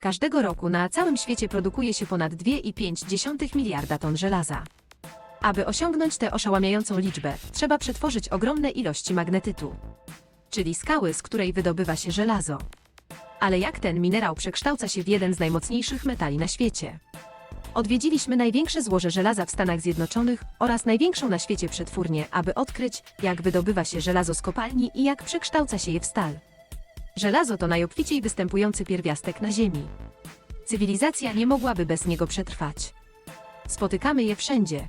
Każdego roku na całym świecie produkuje się ponad 2,5 miliarda ton żelaza. Aby osiągnąć tę oszałamiającą liczbę, trzeba przetworzyć ogromne ilości magnetytu, czyli skały, z której wydobywa się żelazo. Ale jak ten minerał przekształca się w jeden z najmocniejszych metali na świecie? Odwiedziliśmy największe złoże żelaza w Stanach Zjednoczonych oraz największą na świecie przetwórnię, aby odkryć, jak wydobywa się żelazo z kopalni i jak przekształca się je w stal. Żelazo to najobficiej występujący pierwiastek na Ziemi. Cywilizacja nie mogłaby bez niego przetrwać. Spotykamy je wszędzie.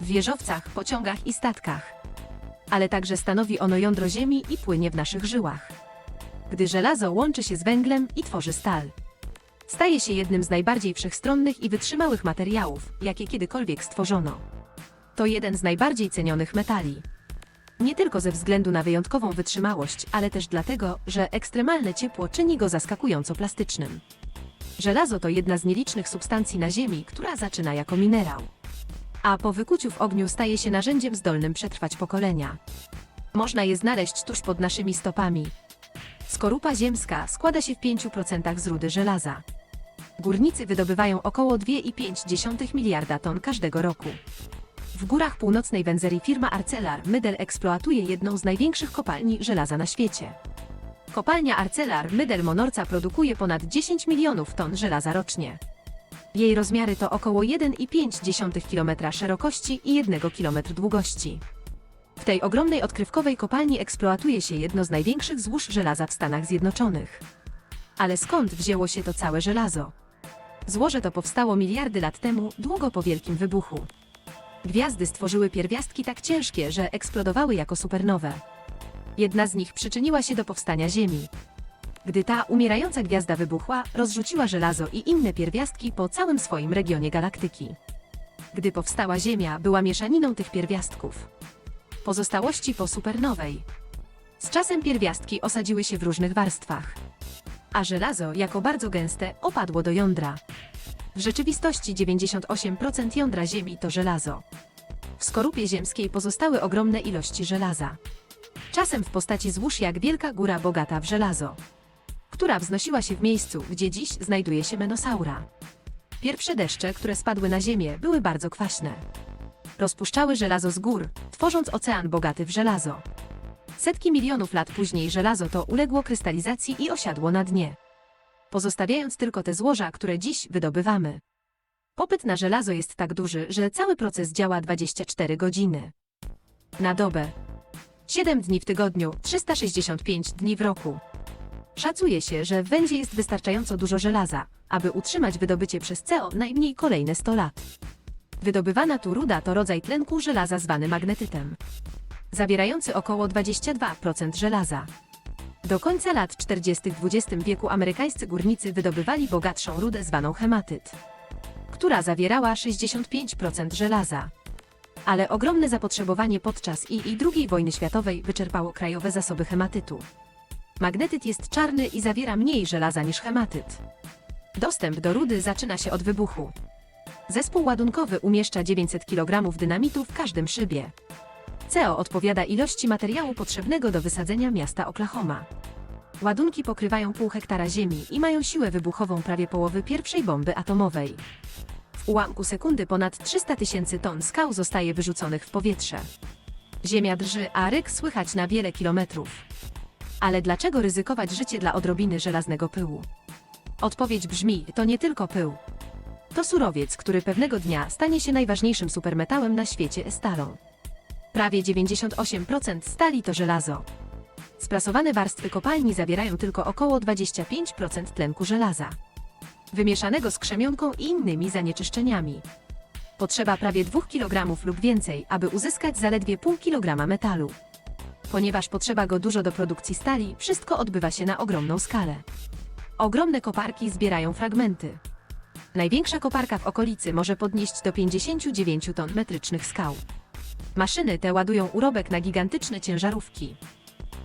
W wieżowcach, pociągach i statkach. Ale także stanowi ono jądro Ziemi i płynie w naszych żyłach. Gdy żelazo łączy się z węglem i tworzy stal. Staje się jednym z najbardziej wszechstronnych i wytrzymałych materiałów, jakie kiedykolwiek stworzono. To jeden z najbardziej cenionych metali. Nie tylko ze względu na wyjątkową wytrzymałość, ale też dlatego, że ekstremalne ciepło czyni go zaskakująco plastycznym. Żelazo to jedna z nielicznych substancji na Ziemi, która zaczyna jako minerał. A po wykuciu w ogniu staje się narzędziem zdolnym przetrwać pokolenia. Można je znaleźć tuż pod naszymi stopami. Skorupa ziemska składa się w 5% z rudy żelaza. Górnicy wydobywają około 2,5 miliarda ton każdego roku. W górach północnej Wenzerii firma Arcelor Mydel eksploatuje jedną z największych kopalni żelaza na świecie. Kopalnia Arcelor Mydel Monorca produkuje ponad 10 milionów ton żelaza rocznie. Jej rozmiary to około 1,5 km szerokości i 1 km długości. W tej ogromnej odkrywkowej kopalni eksploatuje się jedno z największych złóż żelaza w Stanach Zjednoczonych. Ale skąd wzięło się to całe żelazo? Złoże to powstało miliardy lat temu, długo po Wielkim Wybuchu. Gwiazdy stworzyły pierwiastki tak ciężkie, że eksplodowały jako supernowe. Jedna z nich przyczyniła się do powstania Ziemi. Gdy ta umierająca gwiazda wybuchła, rozrzuciła żelazo i inne pierwiastki po całym swoim regionie galaktyki. Gdy powstała Ziemia, była mieszaniną tych pierwiastków. Pozostałości po supernowej. Z czasem pierwiastki osadziły się w różnych warstwach. A żelazo, jako bardzo gęste, opadło do jądra. W rzeczywistości 98% jądra Ziemi to żelazo. W skorupie ziemskiej pozostały ogromne ilości żelaza. Czasem w postaci złóż jak wielka góra bogata w żelazo, która wznosiła się w miejscu, gdzie dziś znajduje się menosaura. Pierwsze deszcze, które spadły na ziemię, były bardzo kwaśne. Rozpuszczały żelazo z gór, tworząc ocean bogaty w żelazo. Setki milionów lat później żelazo to uległo krystalizacji i osiadło na dnie pozostawiając tylko te złoża, które dziś wydobywamy. Popyt na żelazo jest tak duży, że cały proces działa 24 godziny. Na dobę. 7 dni w tygodniu, 365 dni w roku. Szacuje się, że w wędzie jest wystarczająco dużo żelaza, aby utrzymać wydobycie przez CO najmniej kolejne 100 lat. Wydobywana tu ruda to rodzaj tlenku żelaza zwany magnetytem, zawierający około 22% żelaza. Do końca lat 40. XX wieku amerykańscy górnicy wydobywali bogatszą rudę zwaną hematyt, która zawierała 65% żelaza. Ale ogromne zapotrzebowanie podczas I i II wojny światowej wyczerpało krajowe zasoby hematytu. Magnetyt jest czarny i zawiera mniej żelaza niż hematyt. Dostęp do rudy zaczyna się od wybuchu. Zespół ładunkowy umieszcza 900 kg dynamitu w każdym szybie. CO odpowiada ilości materiału potrzebnego do wysadzenia miasta Oklahoma. Ładunki pokrywają pół hektara ziemi i mają siłę wybuchową prawie połowy pierwszej bomby atomowej. W ułamku sekundy ponad 300 tysięcy ton skał zostaje wyrzuconych w powietrze. Ziemia drży, a ryk słychać na wiele kilometrów. Ale dlaczego ryzykować życie dla odrobiny żelaznego pyłu? Odpowiedź brzmi: to nie tylko pył. To surowiec, który pewnego dnia stanie się najważniejszym supermetałem na świecie stalą. Prawie 98% stali to żelazo. Sprasowane warstwy kopalni zawierają tylko około 25% tlenku żelaza, wymieszanego z krzemionką i innymi zanieczyszczeniami. Potrzeba prawie 2 kg lub więcej, aby uzyskać zaledwie pół kilograma metalu. Ponieważ potrzeba go dużo do produkcji stali, wszystko odbywa się na ogromną skalę. Ogromne koparki zbierają fragmenty. Największa koparka w okolicy może podnieść do 59 ton metrycznych skał. Maszyny te ładują urobek na gigantyczne ciężarówki.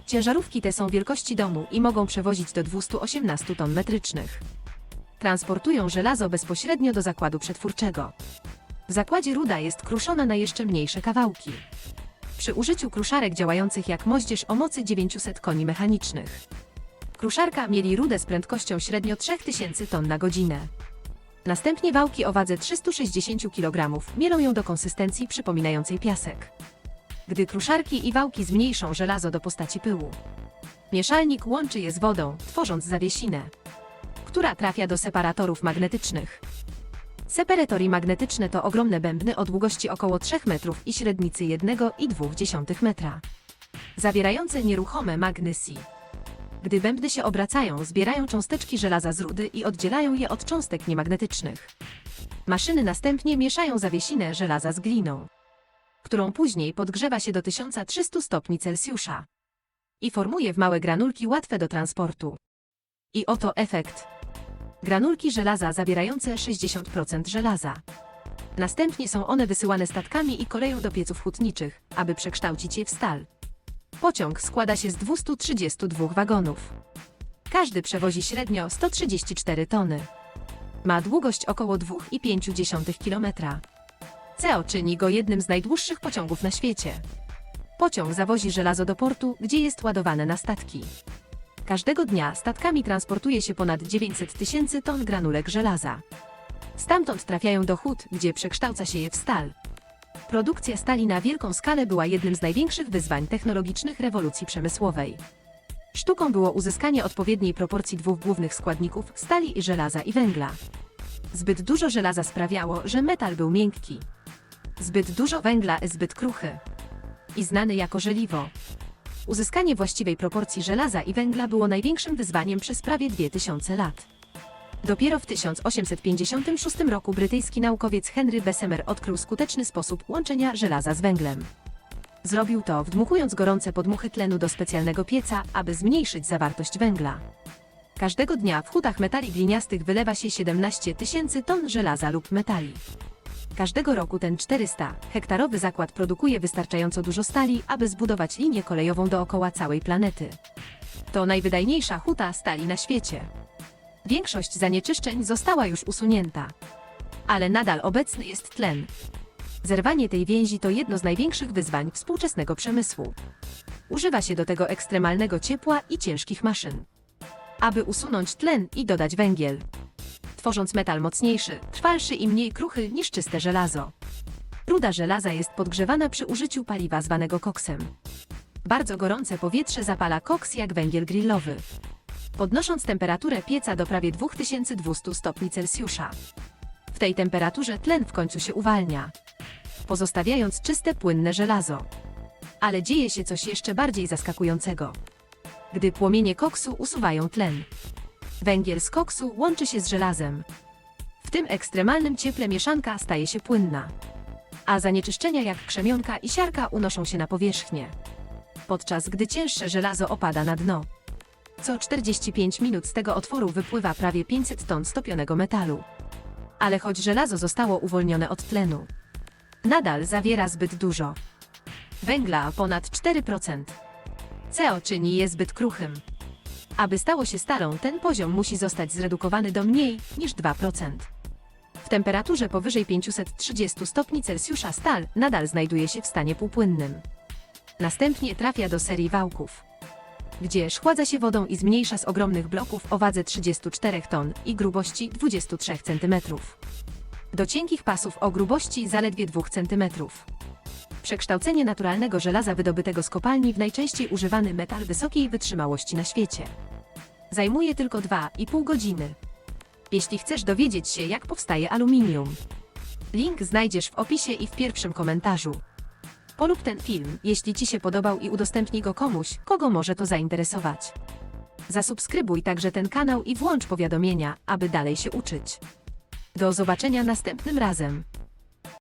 Ciężarówki te są wielkości domu i mogą przewozić do 218 ton metrycznych. Transportują żelazo bezpośrednio do zakładu przetwórczego. W zakładzie ruda jest kruszona na jeszcze mniejsze kawałki. Przy użyciu kruszarek działających jak moździerz o mocy 900 koni mechanicznych. Kruszarka mieli rudę z prędkością średnio 3000 ton na godzinę. Następnie wałki o wadze 360 kg mielą ją do konsystencji przypominającej piasek. Gdy kruszarki i wałki zmniejszą żelazo do postaci pyłu. Mieszalnik łączy je z wodą, tworząc zawiesinę, która trafia do separatorów magnetycznych. Separatory magnetyczne to ogromne bębny o długości około 3 metrów i średnicy 1,2 metra, zawierające nieruchome magnesy. Gdy bębny się obracają, zbierają cząsteczki żelaza z rudy i oddzielają je od cząstek niemagnetycznych. Maszyny następnie mieszają zawiesinę żelaza z gliną, którą później podgrzewa się do 1300 stopni Celsjusza i formuje w małe granulki łatwe do transportu. I oto efekt. Granulki żelaza zawierające 60% żelaza. Następnie są one wysyłane statkami i koleją do pieców hutniczych, aby przekształcić je w stal. Pociąg składa się z 232 wagonów. Każdy przewozi średnio 134 tony. Ma długość około 2,5 km. CO czyni go jednym z najdłuższych pociągów na świecie. Pociąg zawozi żelazo do portu, gdzie jest ładowane na statki. Każdego dnia statkami transportuje się ponad 900 tysięcy ton granulek żelaza. Stamtąd trafiają do hut, gdzie przekształca się je w stal. Produkcja stali na wielką skalę była jednym z największych wyzwań technologicznych rewolucji przemysłowej. Sztuką było uzyskanie odpowiedniej proporcji dwóch głównych składników stali i żelaza i węgla. Zbyt dużo żelaza sprawiało, że metal był miękki. Zbyt dużo węgla zbyt kruchy. I znany jako żeliwo. Uzyskanie właściwej proporcji żelaza i węgla było największym wyzwaniem przez prawie 2000 lat. Dopiero w 1856 roku brytyjski naukowiec Henry Bessemer odkrył skuteczny sposób łączenia żelaza z węglem. Zrobił to, wdmuchując gorące podmuchy tlenu do specjalnego pieca, aby zmniejszyć zawartość węgla. Każdego dnia w hutach metali gliniastych wylewa się 17 tysięcy ton żelaza lub metali. Każdego roku ten 400-hektarowy zakład produkuje wystarczająco dużo stali, aby zbudować linię kolejową dookoła całej planety. To najwydajniejsza huta stali na świecie. Większość zanieczyszczeń została już usunięta. Ale nadal obecny jest tlen. Zerwanie tej więzi to jedno z największych wyzwań współczesnego przemysłu. Używa się do tego ekstremalnego ciepła i ciężkich maszyn, aby usunąć tlen i dodać węgiel, tworząc metal mocniejszy, trwalszy i mniej kruchy niż czyste żelazo. Ruda żelaza jest podgrzewana przy użyciu paliwa zwanego koksem. Bardzo gorące powietrze zapala koks jak węgiel grillowy podnosząc temperaturę pieca do prawie 2200 stopni Celsjusza. W tej temperaturze tlen w końcu się uwalnia, pozostawiając czyste płynne żelazo. Ale dzieje się coś jeszcze bardziej zaskakującego. Gdy płomienie koksu usuwają tlen, węgiel z koksu łączy się z żelazem. W tym ekstremalnym cieple mieszanka staje się płynna, a zanieczyszczenia jak krzemionka i siarka unoszą się na powierzchnię, podczas gdy cięższe żelazo opada na dno. Co 45 minut z tego otworu wypływa prawie 500 ton stopionego metalu. Ale choć żelazo zostało uwolnione od tlenu, nadal zawiera zbyt dużo. Węgla ponad 4%. CO czyni je zbyt kruchym. Aby stało się stalą, ten poziom musi zostać zredukowany do mniej niż 2%. W temperaturze powyżej 530 stopni Celsjusza stal nadal znajduje się w stanie półpłynnym. Następnie trafia do serii wałków gdzie szchładza się wodą i zmniejsza z ogromnych bloków o wadze 34 ton i grubości 23 cm. Do cienkich pasów o grubości zaledwie 2 cm. Przekształcenie naturalnego żelaza wydobytego z kopalni w najczęściej używany metal wysokiej wytrzymałości na świecie. Zajmuje tylko 2,5 godziny. Jeśli chcesz dowiedzieć się, jak powstaje aluminium, link znajdziesz w opisie i w pierwszym komentarzu. Polub ten film, jeśli Ci się podobał i udostępnij go komuś, kogo może to zainteresować. Zasubskrybuj także ten kanał i włącz powiadomienia, aby dalej się uczyć. Do zobaczenia następnym razem.